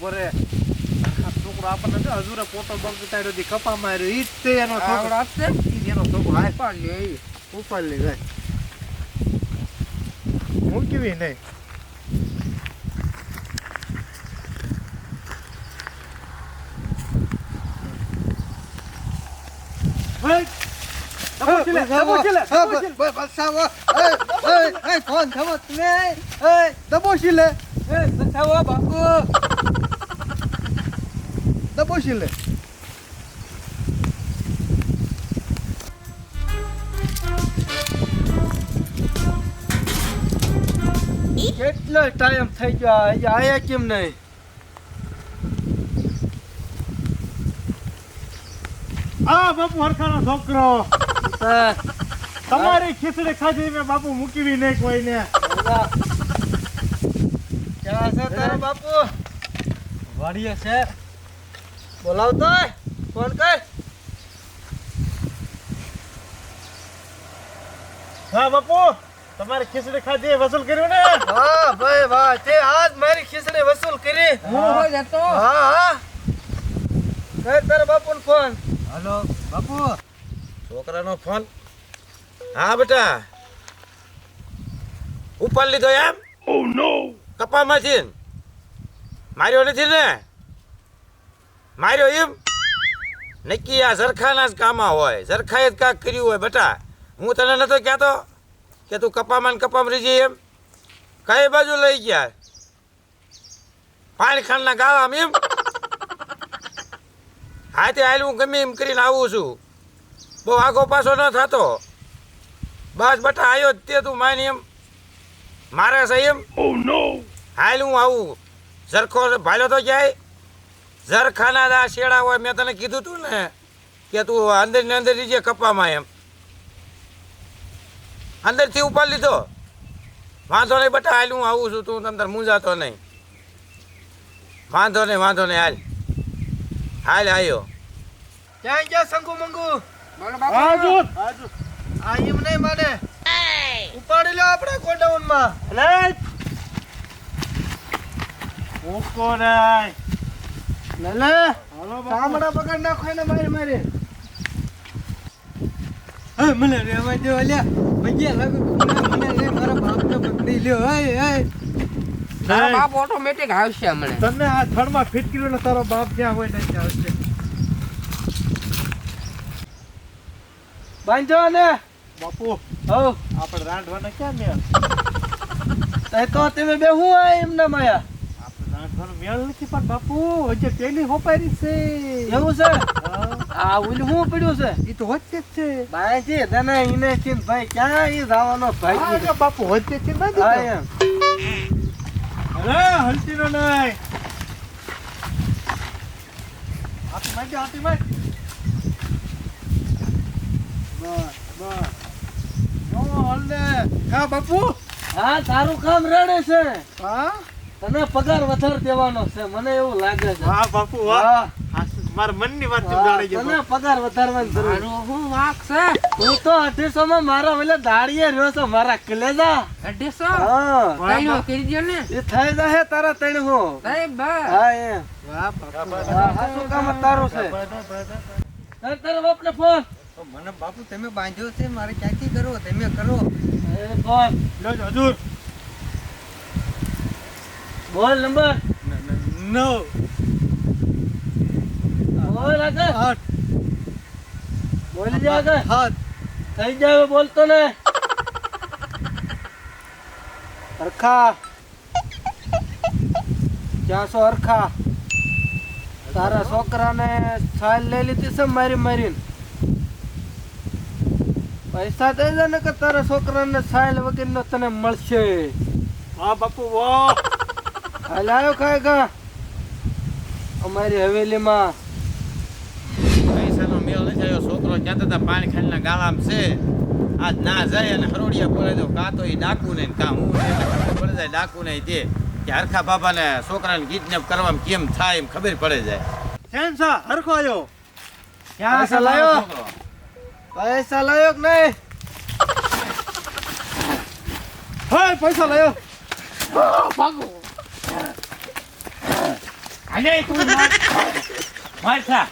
બરે છોકરો આપણને હજુરે પોતો બગતાડ્યો દી કપા માર્યો ઈ જ તે એનો છોકરો જ એનો છોકરો હાય લે ઉપર લે જાય. હે! દબોચી લે, બસાવો બાપુ લે. કેટલો ટાઈમ થઈ ગયો આયા કેમ નહીં? આ બાપુ હરખાનો છોકરો. તમારી ખીચડી ખાધી મેં બાપુ મૂકવી નહીં કોઈને. ક્યાં છે તારો બાપુ? વાડીએ છે. બોલાવતો? ફોન કર. હા બાપુ તમારી ખીચડી ખાધી વસૂલ કર્યું ને? હા ભાઈ વાહ તે આજ મારી ખીચડી વસૂલ કરી. હું હોય હા હા કર તારા બાપુને ફોન. હાલો બાપુ. છોકરાનો ફોન. હા બેટા. ઉપર લીધો એમ? ઓ નો કપામાંથી માર્યો નથી ને? માર્યો એમ? નક્કી આ ઝરખાના જ કામમાં હોય. ઝરખાએ જ કાંક કર્યું હોય બેટા. હું તને નતો કહેતો કે તું કપામાં ને કપામાં રીજી એમ? કઈ બાજુ લઈ ગયા? પાણી ખાંડના ગાવામાં એમ? હા તે હાલ હું ગમે એમ કરીને આવું છું. બહુ આગો પાછો ન થતો. બસ બટા આવ્યો તે તું માની એમ. મારે છે એમ? હાલ હું આવું. ઝરખો ભાલ્યો તો ક્યાંય ઝરખાના દા શેડા હોય મેં તને કીધું તું ને કે તું અંદર ને અંદર જે કપામાં એમ. અંદરથી ઉપર લીધો. વાંધો નહીં બટા હાલ હું આવું છું તું અંદર મૂંઝાતો નહીં. વાંધો નહીં વાંધો નહીં હાલ. હાલ આવ્યો ક્યાં ગયા શંકુ મંગુ? હા જો આ એમ નહીં માને. ઉપાડી લો આપણે ગોડાઉનમાં. માં લે મૂકો નહીં લે લે હાલો બામડા ચામડા પકડ નાખો એને મારી મારી. હે મને રેવા દે ઓલ્યા મગ્યા લાગુ મને લે મારા બાપને પકડી લ્યો. હે હે તારા બાપ ઓટોમેટિક આવશે હમણે. તને આ થડમાં ફિટ કર્યું ને તારો બાપ જ્યાં હોય ને ત્યાં આવશે. બાંધો ને બાપુ હો આપણે રાંધવાના ક્યાં મેળ? તે તો તમે બે હું એમના માયા? મેળ નથી પણ બાપુ હજી પેલી હોપારી છે. એવું છે? આ ઓલું હું પડ્યું છે? એ તો હોતે જ છે. તને ઈને ચીન ભાઈ ક્યાં ઈ જવાનો ભાઈ બાપુ હોતે છે ના અરે હલતી નો નહીં. હાથી માંડ હાથી માંડ બસ બસ. નો હલને. હા બાપુ? હા તારું કામ રડે છે. હા? તને પગાર વધારે દેવાનો છે મને એવું લાગે છે. વાહ બાપુ વાહ. હા. હા, મારા મનની વાત હા, સમજાડી ગઈ તને પગાર વધારવાની જરૂર મારું શું વાંક છે? હું તો અઢીસો માં મારા વેલે દાડીએ રહ્યો છો મારા કલેજા. અઢીસો? હા. ત્રણો કરી દ્યો ને? એ થઈ જશે તારા તૈણ હું. સાહેબ બા હા એ. વાહ બાપુ. હા હા શું કામ તારું છે? તાર તારા બાપને ફોન. મને બાપુ તમે બાંધ્યો છે મારે ક્યાંથી કરો તમે કરો. એ ફોન. લો હજુર. બોલ નંબર. નવ. બોલ આગળ. આઠ. બોલી જા આગળ. હાથ. થઈ જાય બોલતો ને. અરખા ક્યાં અરખા તારા છોકરાને છાલ લઈ લીધી છે મારી મારીને. પૈસા દઈ દે ને કે તારા છોકરાને છાલ વગરનો તને મળશે. હા બાપુ વાહ. હાલ આવ્યો ખાય કા અમારી હવેલીમાં પૈસાનો મેળ નથી આવ્યો. છોકરો ક્યાં હતા પાણી ખાંડના ગાળામાં છે. આજ ના જાય અને હરોડિયા બોલાવી દો કાં તો એ ડાકુ ને કાં હું પડે જાય ડાકુ ને તે કે હરખા બાબાને છોકરાને કિડનેપ કરવામાં કેમ થાય એમ ખબર પડે જાય. સેન્સા હરખો આવ્યો ક્યાં પૈસા લાયો? પૈસા લાયો કે નહીં? હા પૈસા લાયો. અને તું માર માર